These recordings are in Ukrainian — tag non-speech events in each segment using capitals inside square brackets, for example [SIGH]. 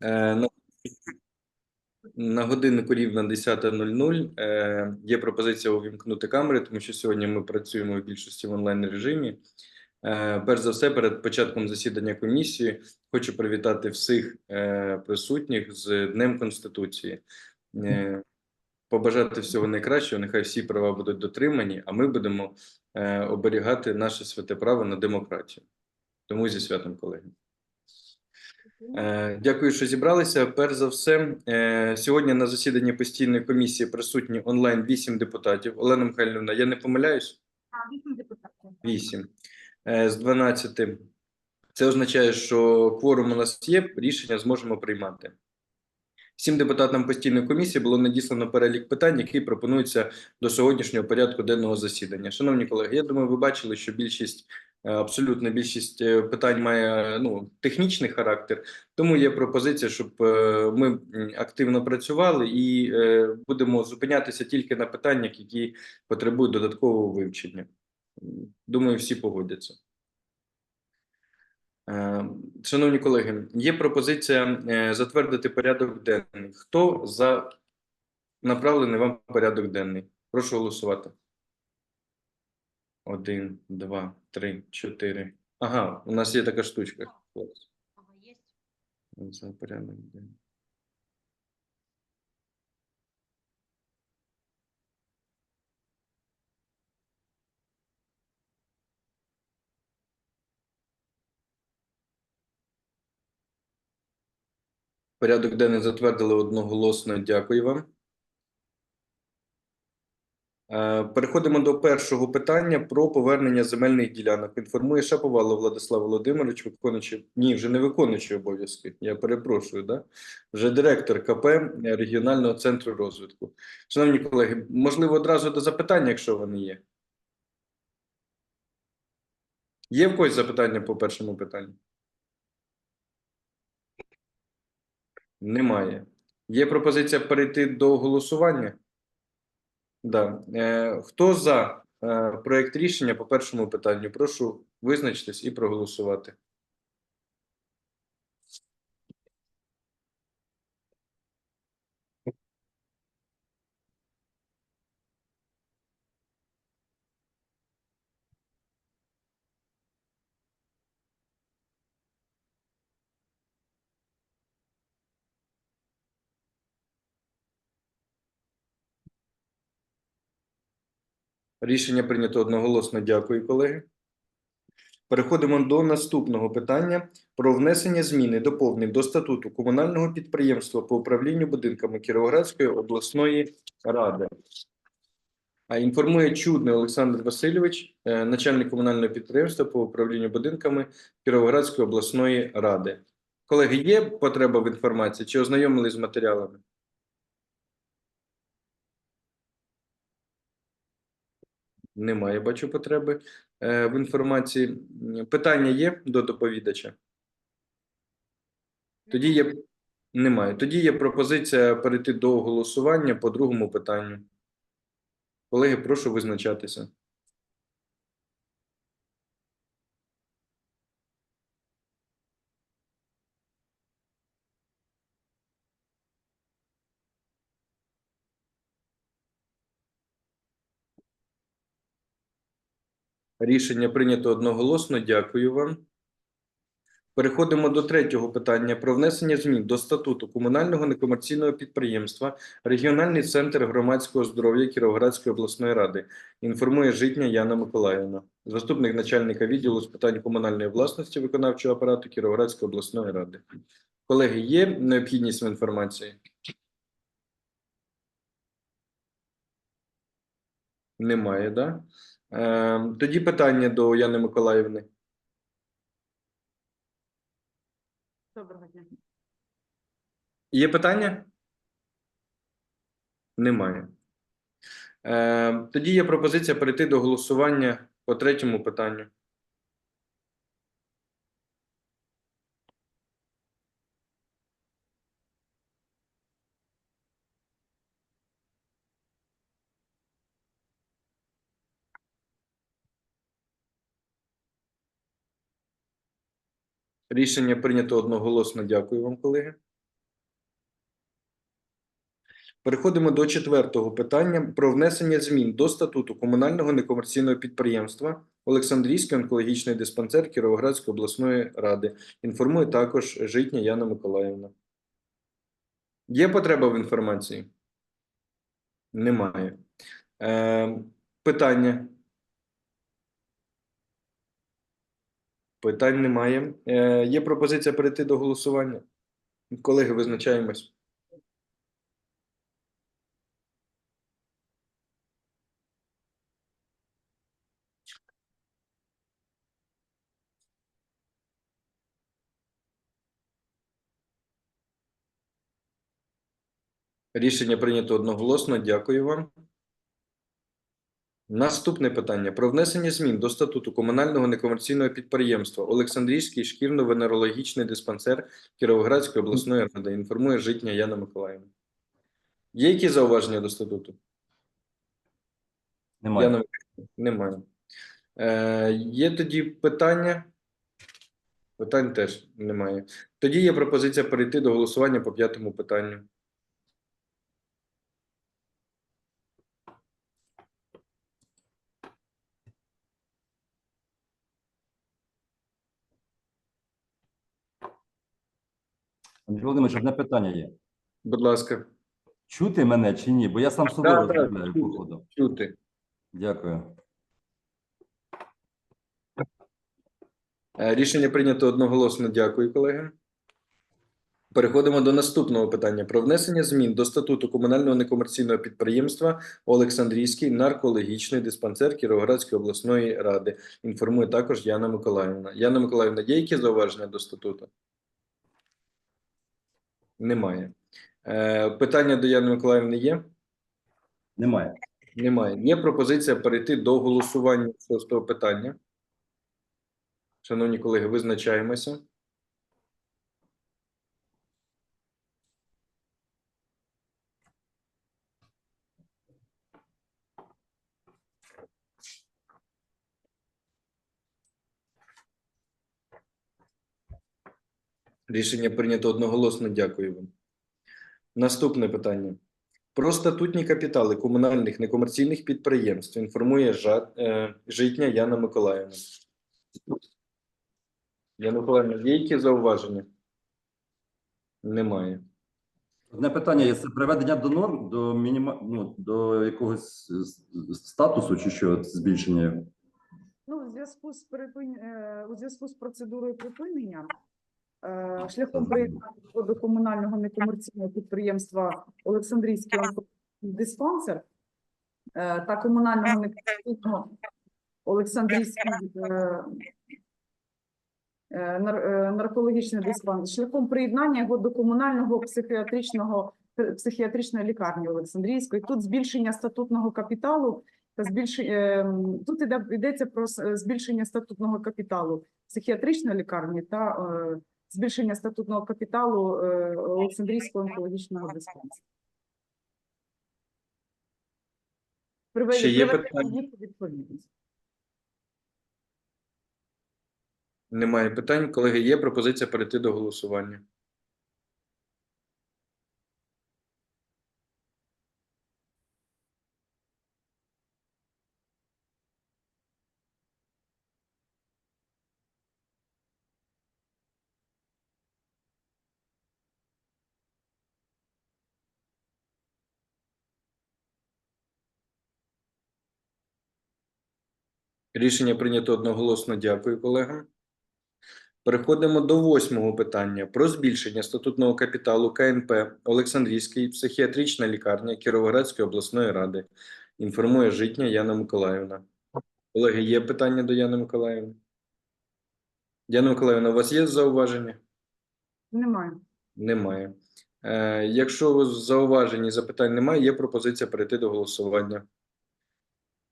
Е, На, на годиннику рівно 10.00 е, є пропозиція увімкнути камери, тому що сьогодні ми працюємо в більшості в онлайн режимі. Е, Перш за все, перед початком засідання комісії хочу привітати всіх присутніх з Днем Конституції. Побажати всього найкращого, нехай всі права будуть дотримані, а ми будемо оберігати наше святе право на демократію. Тому зі святом, колеги. Е, Дякую, що зібралися. Перш за все, е, сьогодні на засіданні постійної комісії присутні онлайн 8 депутатів. Олена Михайлівна, я не помиляюсь? Вісім депутатів. 8 з 12. Це означає, що кворум у нас є, рішення зможемо приймати. Всім депутатам постійної комісії було надіслано перелік питань, які пропонуються до сьогоднішнього порядку денного засідання. Шановні колеги, я думаю, ви бачили, що більшість, е, абсолютна більшість е, питань має ну, технічний характер, тому є пропозиція, щоб е, ми активно працювали і е, будемо зупинятися тільки на питаннях, які потребують додаткового вивчення. Думаю, всі погодяться. Е, Шановні колеги, є пропозиція е, затвердити порядок денний. Хто за направлений вам порядок денний? Прошу голосувати. Один, два, три, чотири. Ага, у нас є така штучка. Ага, є. За порядок денний. Порядок денний затвердили одноголосно. Дякую вам. Е, Переходимо до першого питання про повернення земельних ділянок. Інформує Шаповалов Владислав Володимирович, виконуючий, ні, вже не виконуючий обов'язки. Я перепрошую, да? вже директор КП регіонального центру розвитку. Шановні колеги, можливо, одразу до запитання, якщо вони є. Є в когось запитання по першому питанню? Немає. Є пропозиція перейти до голосування? Да. Е, хто за е, проект рішення по першому питанню? Прошу визначитись і проголосувати. Рішення прийнято одноголосно. Дякую, колеги. Переходимо до наступного питання про внесення змін і доповнень до статуту комунального підприємства по управлінню будинками Кіровоградської обласної ради. А інформує чудний Олександр Васильович, е, начальник комунального підприємства по управлінню будинками Кіровоградської обласної ради. Колеги, є потреба в інформації чи ознайомились з матеріалами? Немає, бачу потреби е, в інформації. Питання є до доповідача? Тоді є немає. Тоді є пропозиція перейти до голосування по другому питанню. Колеги, прошу визначатися. Рішення прийнято одноголосно. Дякую вам. Переходимо до третього питання про внесення змін до статуту комунального некомерційного підприємства Регіональний центр громадського здоров'я Кіровоградської обласної ради. Інформує Житня Яна Миколаївна, заступник начальника відділу з питань комунальної власності виконавчого апарату Кіровоградської обласної ради. Колеги, є необхідність в інформації? Немає, да? Е, тоді питання до Яни Миколаївни. Доброго дня. Є питання? Немає. Е, тоді є пропозиція перейти до голосування по третьому питанню. Рішення прийнято одноголосно. Дякую вам, колеги. Переходимо до четвертого питання про внесення змін до статуту комунального некомерційного підприємства Олександрійський онкологічний диспансер Кіровоградської обласної ради. Інформує також житня Яна Миколаївна. Є потреба в інформації? Немає. Е, Питання. Питань немає. Е, є пропозиція перейти до голосування. Колеги, визначаємось. Рішення прийнято одноголосно. Дякую вам. Наступне питання про внесення змін до статуту комунального некомерційного підприємства Олександрійський шкірно-венерологічний диспансер Кіровоградської обласної ради. Інформує Житня Яна Миколаївна. Є які зауваження до статуту? Немає. Яна Немає. Е, є тоді питання? Питань теж немає. Тоді є пропозиція перейти до голосування по п'ятому питанню. Андрій Володимирович, одне питання є. Будь ласка, Чути мене чи ні? Бо я сам Так, так, розмовляю, походу. чути. Дякую. Е, Рішення прийнято одноголосно. Дякую, колеги. Переходимо до наступного питання про внесення змін до статуту комунального некомерційного підприємства Олександрійський наркологічний диспансер Кіровоградської обласної ради. Інформує також Яна Миколаївна. Яна Миколаївна, є які зауваження до статуту? Немає. Е, питання до Яни Миколаївни є? Немає. Немає. Є пропозиція перейти до голосування шостого питання. Шановні колеги, визначаємося. Рішення прийнято одноголосно. Дякую вам. Наступне питання. Про статутні капітали комунальних некомерційних підприємств інформує е, Житня Яна Миколаївна. Яна Миколаївна, є які зауваження? Немає. Одне питання є: це приведення до норм, до мініма... ну, до якогось статусу чи що збільшення? його? Ну, у зв'язку з припин... е, у зв'язку з процедурою припинення шляхом приєднання до комунального некомерційного підприємства Олександрійський диспансер е, та комунального некомерційного Олександрійський е, е, нар- е, наркологічний диспансер. Шляхом приєднання його до комунального психіатричного психіатричної лікарні Олександрійської. Тут збільшення статутного капіталу та збільшення тут іде йдеться про збільшення статутного капіталу психіатричної лікарні та е, збільшення статутного капіталу е, Олександрійського онкологічного диспансеру. Приведення- є питання? відповідність. Немає питань. Колеги, є пропозиція перейти до голосування. Рішення прийнято одноголосно. Дякую, колегам. Переходимо до восьмого питання про збільшення статутного капіталу КНП Олександрійський психіатрична лікарня Кіровоградської обласної ради. Інформує Житня Яна Миколаївна. Колеги, є питання до Яни Миколаївни? Яна Миколаївна, у вас є зауваження? Немає. Немає. Е, якщо зауважень і запитань немає, є пропозиція перейти до голосування.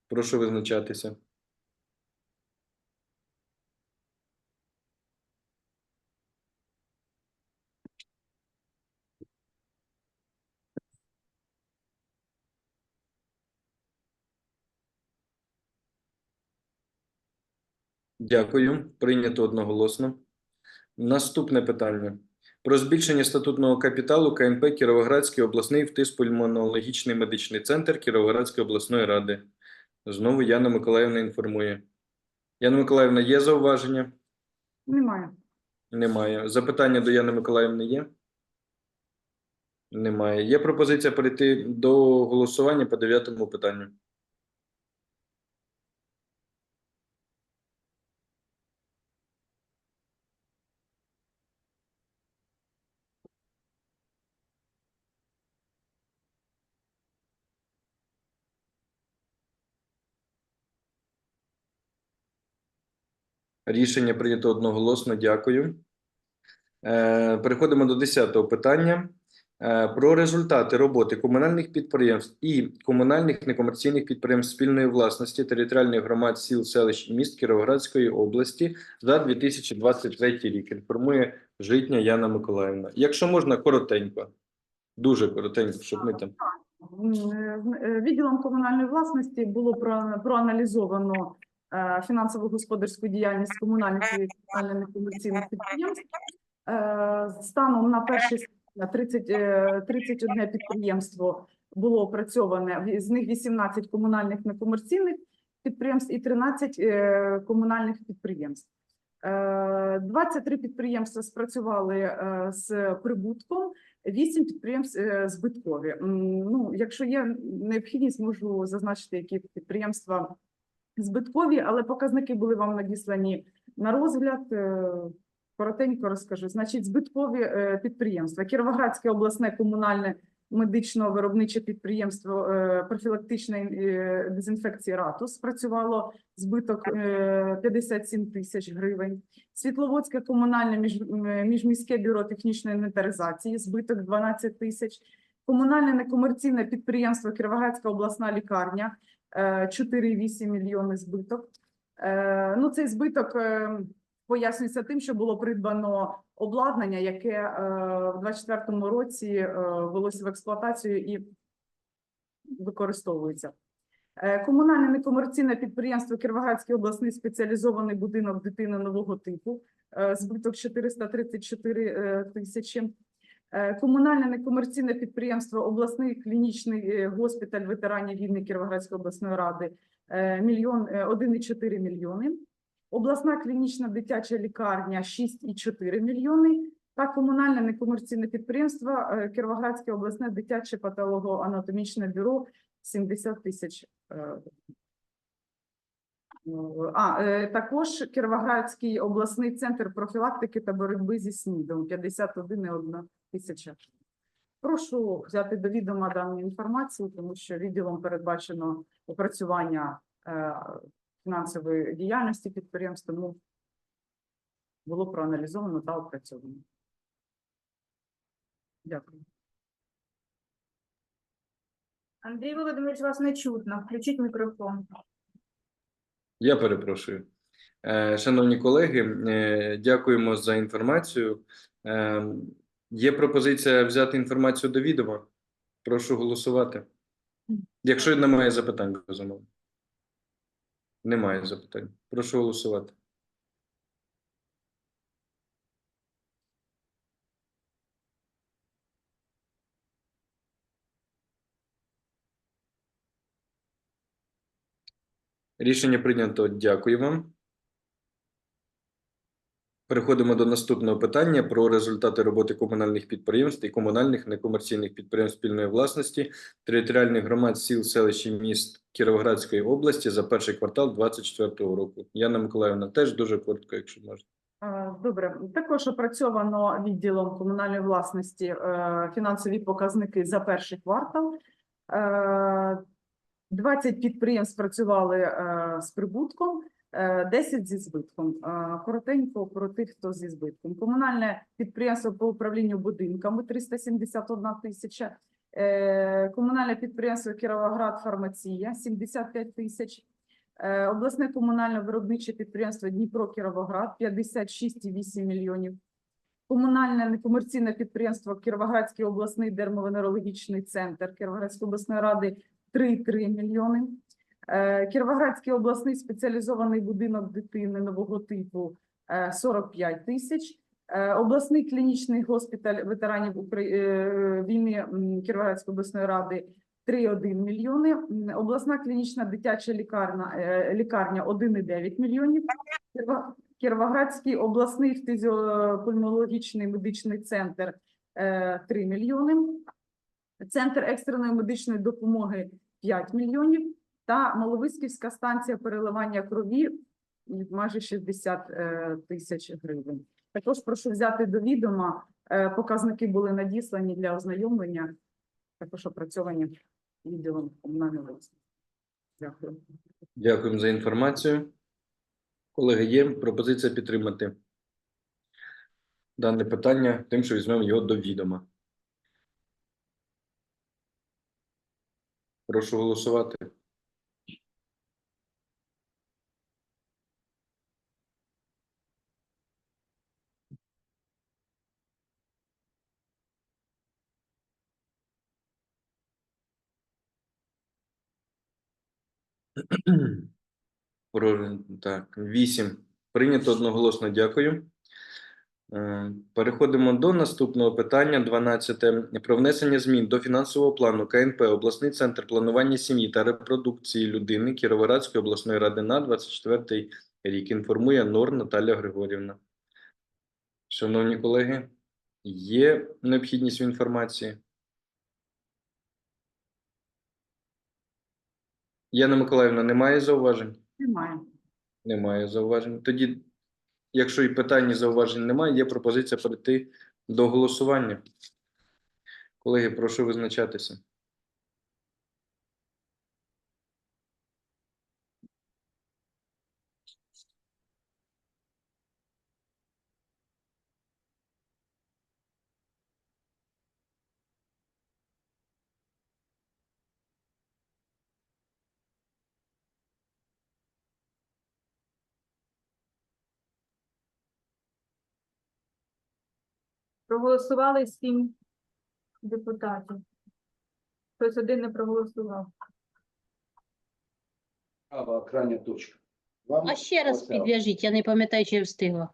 Прошу визначатися. Дякую. Прийнято одноголосно. Наступне питання про збільшення статутного капіталу КНП Кіровоградський обласний втиспульмонологічний медичний центр Кіровоградської обласної ради. Знову Яна Миколаївна інформує. Яна Миколаївна, є зауваження? Немає. Немає. Запитання до Яни Миколаївни є? Немає. Є пропозиція перейти до голосування по дев'ятому питанню. Рішення прийнято одноголосно. Дякую. Е, Переходимо до 10 питання. Е, Про результати роботи комунальних підприємств і комунальних некомерційних підприємств спільної власності територіальних громад сіл, селищ і міст Кіровоградської області за 2023 рік. Інформує Житня Яна Миколаївна. Якщо можна, коротенько. Дуже коротенько, щоб ми там. Е, Відділом комунальної власності було проаналізовано е, фінансово-господарську діяльність комунальних і комунальних комерційних підприємств. Е, Станом на 1 серпня 30, е, 31 підприємство було опрацьоване, з них 18 комунальних некомерційних підприємств і 13 е, комунальних підприємств. Е, 23 підприємства спрацювали з прибутком, 8 підприємств збиткові. Ну, якщо є необхідність, можу зазначити, які підприємства збиткові, але показники були вам надіслані на розгляд. Е, Коротенько розкажу. Значить, збиткові е, підприємства. Кіровоградське обласне комунальне медично-виробниче підприємство е, профілактичної дезінфекції ратус спрацювало збиток е, 57 тисяч гривень. Світловодське комунальне міжміське бюро технічної інвентаризації, збиток 12 тисяч. Комунальне некомерційне підприємство Кіровоградська обласна лікарня, 4,8 мільйони збиток. Е, Ну, цей збиток е, пояснюється тим, що було придбано обладнання, яке е, в 2024 році е, ввелося в експлуатацію і використовується. Е, Комунальне некомерційне підприємство Кіровоградський обласний спеціалізований будинок дитини нового типу, е, збиток 434 е, тисячі. Е, Комунальне некомерційне підприємство обласний клінічний е, госпіталь ветеранів війни Кіровоградської обласної ради е, мільйон е, 1,4 мільйони. Обласна клінічна дитяча лікарня 6,4 мільйони та комунальне некомерційне підприємство Кіровоградське обласне дитяче патологоанатомічне бюро 70 тисяч. ну, А, також Кіровоградський обласний центр профілактики та боротьби зі СНІДом 51,1 тисяча. Прошу взяти до відома дану інформацію, тому що відділом передбачено опрацювання е, фінансової діяльності підприємств, тому було проаналізовано та опрацьовано. Дякую. Андрій Володимирович, вас не чутно. Включіть мікрофон. Я перепрошую. Е, Шановні колеги, е, дякуємо за інформацію. Є пропозиція взяти інформацію до відома. Прошу голосувати. Якщо немає запитань, безумовно. Немає запитань. Прошу голосувати. Рішення прийнято. Дякую вам. Переходимо до наступного питання про результати роботи комунальних підприємств і комунальних некомерційних підприємств спільної власності територіальних громад сіл, селищ і міст Кіровоградської області за перший квартал 2024 року. Яна Миколаївна, теж дуже коротко, якщо можна. Е, Добре, також опрацьовано відділом комунальної власності е, фінансові показники за перший квартал. Е, 20 підприємств працювали е, з прибутком, е, 10 зі збитком. Е, Коротенько про тих, хто зі збитком. Комунальне підприємство по управлінню будинками 371 тисяча. Е, Комунальне підприємство Кіровоград Фармація 75 тисяч. Е, Обласне комунальне виробниче підприємство Дніпро Кіровоград 56,8 мільйонів. Комунальне некомерційне підприємство Кіровоградський обласний дермовенерологічний центр Кіровоградської обласної ради 3,3 мільйони. Е, Кіровоградський обласний спеціалізований будинок дитини нового типу е, 45 тисяч. Е, Обласний клінічний госпіталь ветеранів е, війни Кіровоградської обласної ради 3,1 мільйони. Обласна клінічна дитяча лікарня, е, лікарня 1,9 мільйонів. Кіровоградський обласний фтизіопульмологічний медичний центр е, 3 мільйони. Центр екстреної медичної допомоги 5 мільйонів та Маловиськівська станція переливання крові майже 60 е, тисяч гривень. Також прошу взяти до відома, е, показники були надіслані для ознайомлення, також опрацьовані відділом комунальної власності. Дякую. Дякуємо за інформацію. Колеги, є пропозиція підтримати дане питання тим, що візьмемо його до відома. Прошу голосувати. [CLEARS THROAT] Про так, 8. Прийнято одноголосно. Дякую. Е, Переходимо до наступного питання. 12. Про внесення змін до фінансового плану КНП обласний центр планування сім'ї та репродукції людини Кіровоградської обласної ради на 24 рік. Інформує Нор Наталя Григорівна. Шановні колеги, є необхідність в інформації? Яна Миколаївна, немає зауважень? Немає. Немає зауважень. Тоді, якщо і питань, і зауважень немає, є пропозиція перейти до голосування. Колеги, прошу визначатися. Проголосували сім депутатів. Хтось один не проголосував. Права, крайня точка. А ще раз підв'яжіть, я не пам'ятаю, чи я встигла.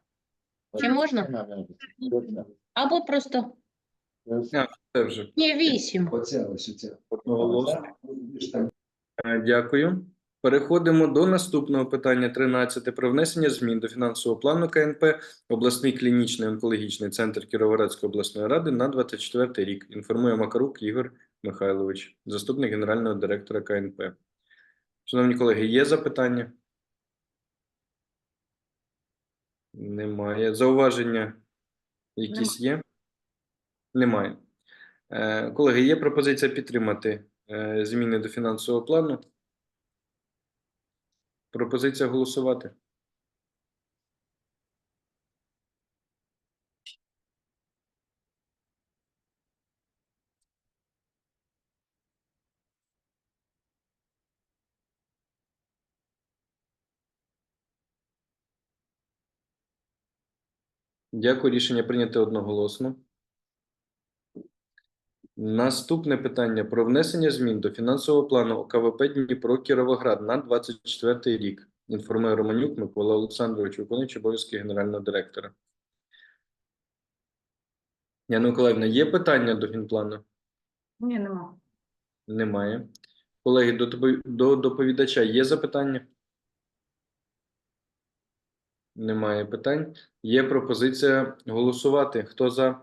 Чи можна? Або просто Це вже ні, вісім. Оця ось оця. одноголосно. Е, Дякую. Переходимо до наступного питання 13 про внесення змін до фінансового плану КНП обласний клінічний онкологічний центр Кіровоградської обласної ради на 24 рік. Інформує Макарук Ігор Михайлович, заступник генерального директора КНП. Шановні колеги, є запитання? Немає. Зауваження якісь є? Немає. Е, Колеги, є пропозиція підтримати е, зміни до фінансового плану. Пропозиція голосувати. Дякую. Рішення прийнято одноголосно. Наступне питання про внесення змін до фінансового плану ОКВП Дніпро Кіровоград на 24 рік. Інформує Романюк Микола Олександрович, виконуючий обов'язки генерального директора. Яна Миколаївна, є питання до фінплану? Ні, нема. Немає. Колеги, до, до доповідача є запитання? Немає питань. Є пропозиція голосувати. Хто за?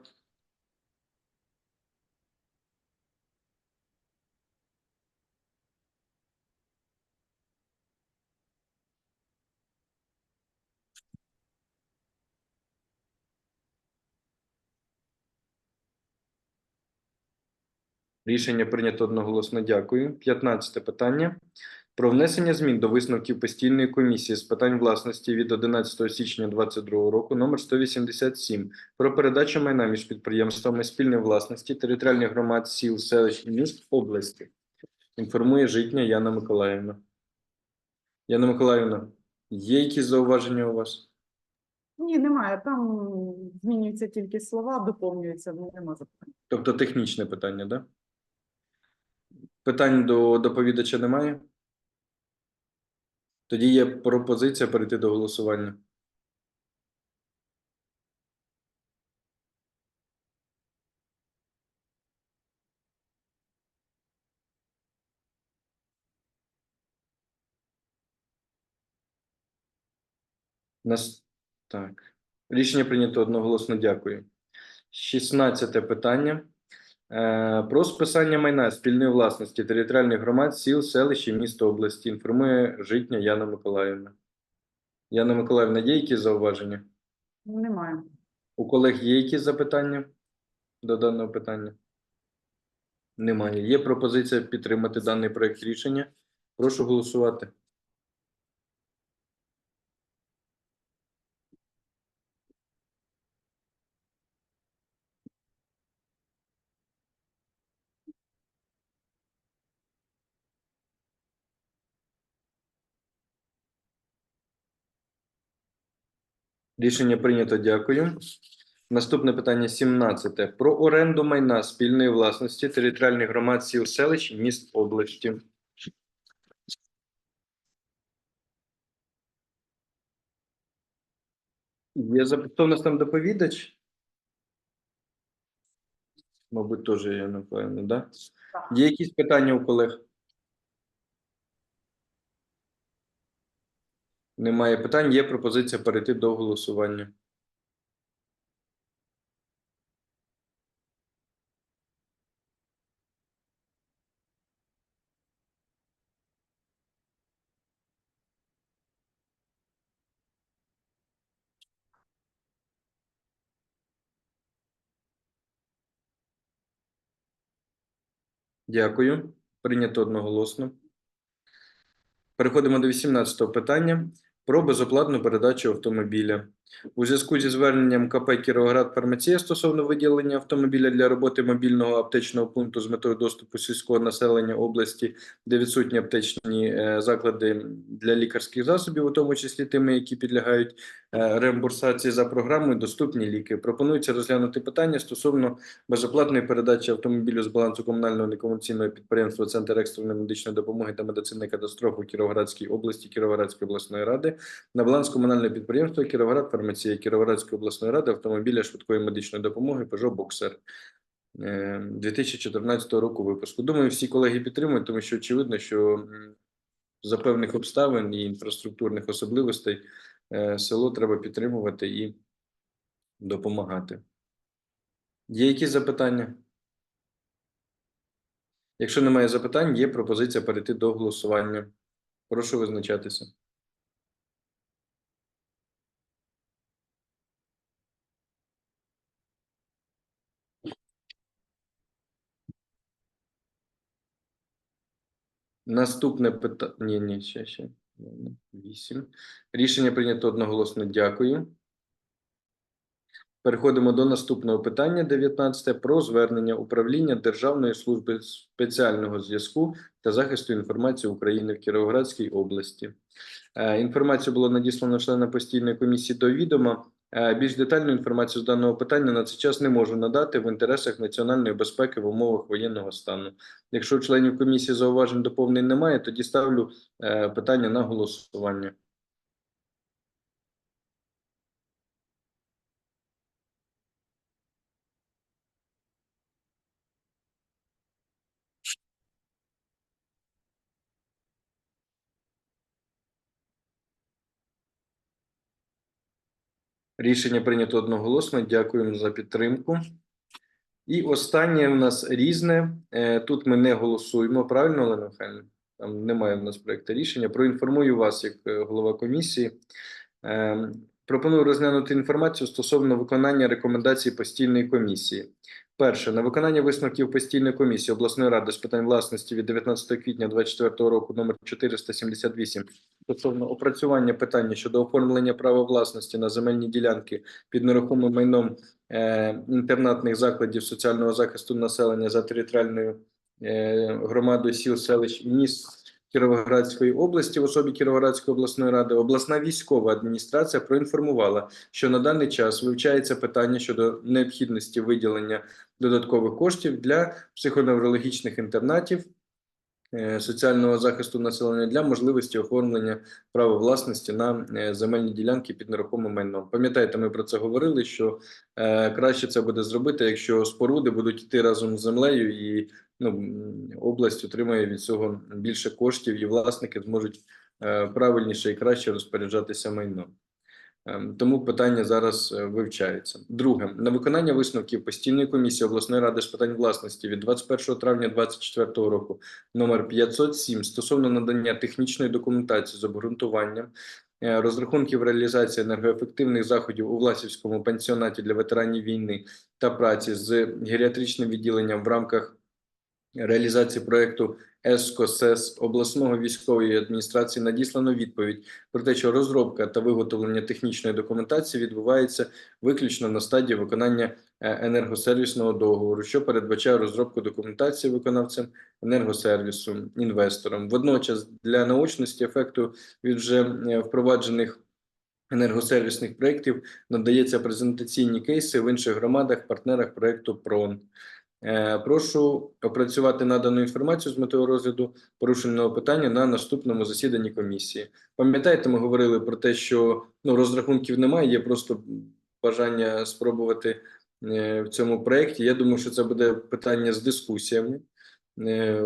Рішення прийнято одноголосно. Дякую. 15 питання. Про внесення змін до висновків постійної комісії з питань власності від 11 січня 2022 року номер 187 про передачу майна між підприємствами спільної власності територіальних громад сіл, селищ і міст області. Інформує Житня Яна Миколаївна. Яна Миколаївна, є якісь зауваження у вас? Ні, немає. Там змінюються тільки слова, доповнюються, ну нема запитань. Тобто технічне питання, да? Питань до доповідача немає? Тоді є пропозиція перейти до голосування. Нас... Так. Рішення прийнято одноголосно. Дякую. 16 питання. Е, Про списання майна спільної власності територіальних громад, сіл, селищ і міст області. Інформує Житня Яна Миколаївна. Яна Миколаївна, є якісь зауваження? Немає. У колег є якісь запитання до даного питання? Немає. Є пропозиція підтримати даний проект рішення. Прошу голосувати. Рішення прийнято. Дякую. Наступне питання 17. Про оренду майна спільної власності територіальних громад сіл селищ міст області. Є зап- Хто у нас там доповідач? Мабуть, теж я напевно, да? Так. Є якісь питання у колег? Немає питань. Є пропозиція перейти до голосування. Дякую. Прийнято одноголосно. Переходимо до 18-го питання про безоплатну передачу автомобіля. У зв'язку зі зверненням КП Кіровоград Фармація стосовно виділення автомобіля для роботи мобільного аптечного пункту з метою доступу сільського населення області, де відсутні аптечні е, заклади для лікарських засобів, у тому числі тими, які підлягають е, реімбурсації за програмою Доступні ліки. Пропонується розглянути питання стосовно безоплатної передачі автомобілю з балансу комунального некомерційного підприємства Центр екстреної медичної допомоги та медицини катастроф у Кіровоградській області Кіровоградської обласної ради на баланс комунального підприємства Кіровоград фармація Кіровоградської обласної ради автомобіля швидкої медичної допомоги Peugeot Boxer е, 2014 року випуску. Думаю, всі колеги підтримують, тому що очевидно, що за певних обставин і інфраструктурних особливостей е, село треба підтримувати і допомагати. Є якісь запитання? Якщо немає запитань, є пропозиція перейти до голосування. Прошу визначатися. Наступне питання. Ні, ні, ще, ще. Вісім. Рішення прийнято одноголосно. Дякую. Переходимо до наступного питання 19 про звернення управління Державної служби спеціального зв'язку та захисту інформації України в Кіровоградській області. Е, Інформацію було надіслано членам постійної комісії до відома. Е, Більш детальну інформацію з даного питання на цей час не можу надати в інтересах національної безпеки в умовах воєнного стану. Якщо членів комісії зауважень доповнень немає, тоді ставлю е, питання на голосування. Рішення прийнято одноголосно. Дякуємо за підтримку. І останнє у нас різне. Е, Тут ми не голосуємо. Правильно, Олена Михайлівна? Там немає в нас проекту рішення. Проінформую вас як е, голова комісії. Е, Пропоную розглянути інформацію стосовно виконання рекомендацій постійної комісії. Перше, на виконання висновків постійної комісії обласної ради з питань власності від 19 квітня 2024 року номер 478 стосовно опрацювання питання щодо оформлення права власності на земельні ділянки під нерухомим майном е, інтернатних закладів соціального захисту населення за територіальною е, громадою сіл, селищ і міст Кіровоградської області в особі Кіровоградської обласної ради обласна військова адміністрація проінформувала, що на даний час вивчається питання щодо необхідності виділення додаткових коштів для психоневрологічних інтернатів соціального захисту населення для можливості оформлення права власності на е, земельні ділянки під нерухомим майном. Пам'ятаєте, ми про це говорили, що е, краще це буде зробити, якщо споруди будуть йти разом з землею, і ну, область отримає від цього більше коштів, і власники зможуть е, правильніше і краще розпоряджатися майном. Ем, Тому питання зараз е, вивчається. Друге, на виконання висновків постійної комісії обласної ради з питань власності від 21 травня 2024 року номер 507 стосовно надання технічної документації з обґрунтуванням е, розрахунків реалізації енергоефективних заходів у Власівському пансіонаті для ветеранів війни та праці з геріатричним відділенням в рамках реалізації проекту ЕСКОСЕС обласного військової адміністрації надіслано відповідь про те, що розробка та виготовлення технічної документації відбувається виключно на стадії виконання е, енергосервісного договору, що передбачає розробку документації виконавцем енергосервісу, інвестором. Водночас для наочності ефекту від вже е, впроваджених енергосервісних проєктів надається презентаційні кейси в інших громадах, партнерах проєкту ПРОН. Е, Прошу опрацювати надану інформацію з метою розгляду порушеного питання на наступному засіданні комісії. Пам'ятаєте, ми говорили про те, що ну, розрахунків немає, є просто бажання спробувати е, в цьому проєкті. Я думаю, що це буде питання з дискусіями е,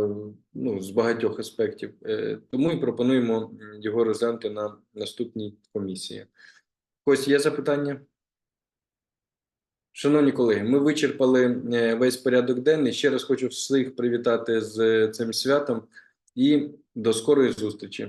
ну, з багатьох аспектів. Тому і пропонуємо його розглянути на наступній комісії. Ось є запитання? Шановні колеги, ми вичерпали е, весь порядок денний. Ще раз хочу всіх привітати з е, цим святом і до скорої зустрічі.